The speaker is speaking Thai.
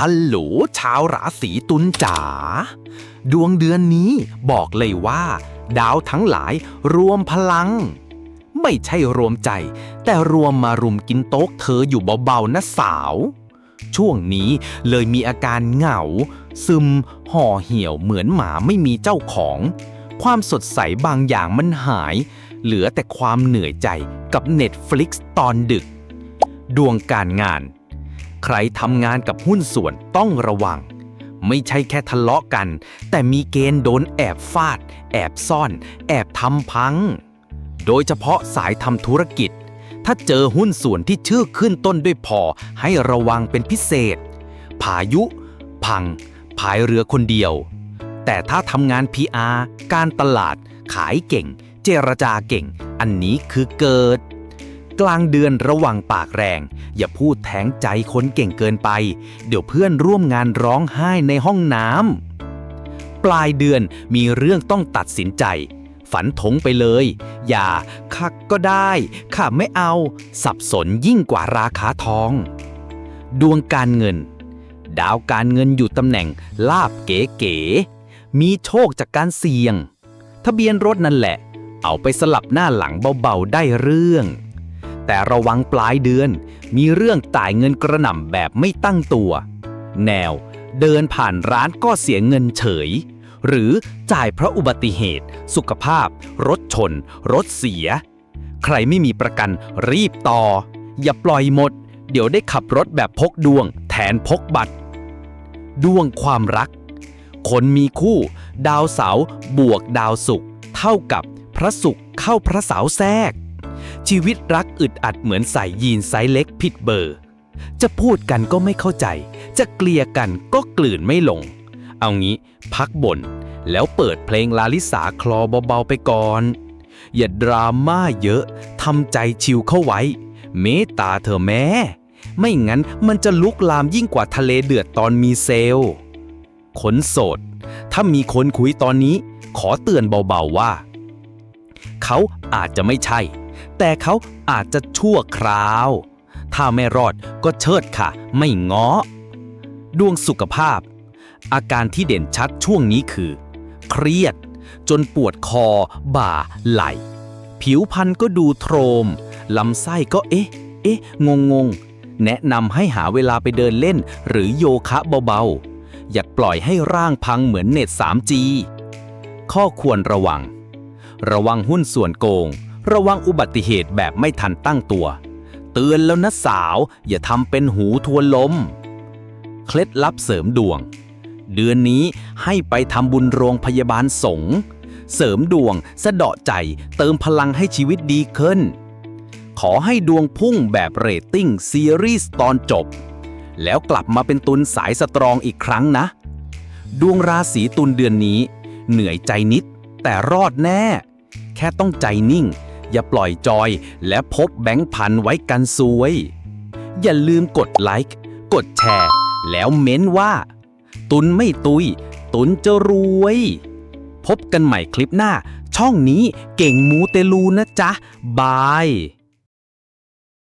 ฮัลโหลชาวราศีตุลจ๋า ดวงเดือนนี้บอกเลยว่า ดาวทั้งหลายรวมพลัง ไม่ใช่รวมใจ แต่รวมมารุมกินโต๊ะเธออยู่เบาๆนะสาว ช่วงนี้เลยมีอาการเหงา ซึม ห่อเหี่ยวเหมือนหมาไม่มีเจ้าของ ความสดใสบางอย่างมันหาย เหลือแต่ความเหนื่อยใจกับ Netflix ตอนดึก ดวงการงาน ใครทำงานกับหุ้นส่วนต้องระวัง ไม่ใช่แค่ทะเลาะกัน แต่มีเกณฑ์โดนแอบฟาด แอบซ่อน แอบทำพัง โดยเฉพาะสายทำธุรกิจ ถ้าเจอหุ้นส่วนที่ชื่อขึ้นต้นด้วยพอให้ระวังเป็นพิเศษ พายุ พังพายเรือคนเดียว แต่ถ้าทำงาน PR การตลาด ขายเก่ง เจรจาเก่ง อันนี้คือเกิด กลางเดือนระวังปากแรง อย่าพูดแทงใจคนเก่งเกินไป เดี๋ยวเพื่อนร่วมงานร้องไห้ในห้องน้ำปลายเดือนมีเรื่องต้องตัดสินใจ ฝันถงไปเลย อย่าคักก็ได้ข้าไม่เอา สับสนยิ่งกว่าราคาทอง ดวงการเงิน ดาวการเงินอยู่ตำแหน่งลาบเก๋ๆมีโชคจากการเสี่ยง ทะเบียนรถนั่นแหละ เอาไปสลับหน้าหลังเบาๆได้เรื่อง แต่ระวังปลายเดือน มีเรื่องจ่ายเงินกระหน่ำแบบไม่ตั้งตัว แนว เดินผ่านร้านก็เสียเงินเฉย หรือจ่ายเพราะอุบัติเหตุ สุขภาพ รถชน รถเสีย ใครไม่มีประกันรีบต่อ อย่าปล่อยหมด เดี๋ยวได้ขับรถแบบพกดวง แทนพกบัตร ดวงความรัก คนมีคู่ ดาวเสาบวกดาวศุกร์เท่ากับพระศุกร์เข้าพระเสาแทรก ชีวิตรักอึดอัดเหมือนใส่ยีนไซส์เล็กผิดเบอร์ จะพูดกันก็ไม่เข้าใจ จะเกลียกันก็กลืนไม่ลง เอางี้พักบ่นแล้วเปิดเพลงลาลิสาคลอเบาๆไปก่อน อย่าดราม่าเยอะทำใจชิวเข้าไว้ เมตตาเธอแม่ไม่งั้นมันจะลุกลามยิ่งกว่าทะเลเดือดตอนมีเซลล์คนโสด ถ้ามีคนคุยตอนนี้ ขอเตือนเบาๆว่า เขาอาจจะไม่ใช่ แต่เขาอาจจะชั่วคราว ถ้าไม่รอดก็เชิดค่ะ ไม่ง้อ ดวงสุขภาพ อาการที่เด่นชัดช่วงนี้คือ เครียด จนปวดคอ บ่า ไหล่ ผิวพรรณก็ดูโทรม ลำไส้ก็เอ๊ะ เอ๊ะ งงงๆแนะนำให้หาเวลาไปเดินเล่น หรือโยคะเบาๆ อย่าปล่อยให้ร่างพังเหมือนเน็ต 3G ข้อควรระวัง ระวังหุ้นส่วนโกง ระวังอุบัติเหตุแบบไม่ทันตั้งตัว เตือนแล้วนะสาวอย่าทำเป็นหูทวนลม เคล็ดลับเสริมดวง เดือนนี้ให้ไปทำบุญโรงพยาบาลสงเสริมดวงสะเดาะใจเติมพลังให้ชีวิตดีขึ้น ขอให้ดวงพุ่งแบบเรตติ้งซีรีส์ตอนจบ แล้วกลับมาเป็นตุนสายสตรองอีกครั้งนะ ดวงราศีตุลเดือนนี้ เหนื่อยใจนิดแต่รอดแน่ แค่ต้องใจนิ่ง อย่าปล่อยจอย และพบแบงค์พันไว้กันซวย อย่าลืมกดไลค์กดแชร์ แล้วเม้นว่า ตุนไม่ตุย ตุนจะรวย พบกันใหม่คลิปหน้า ช่องนี้เก่งมูเตลูนะจ๊ะ บาย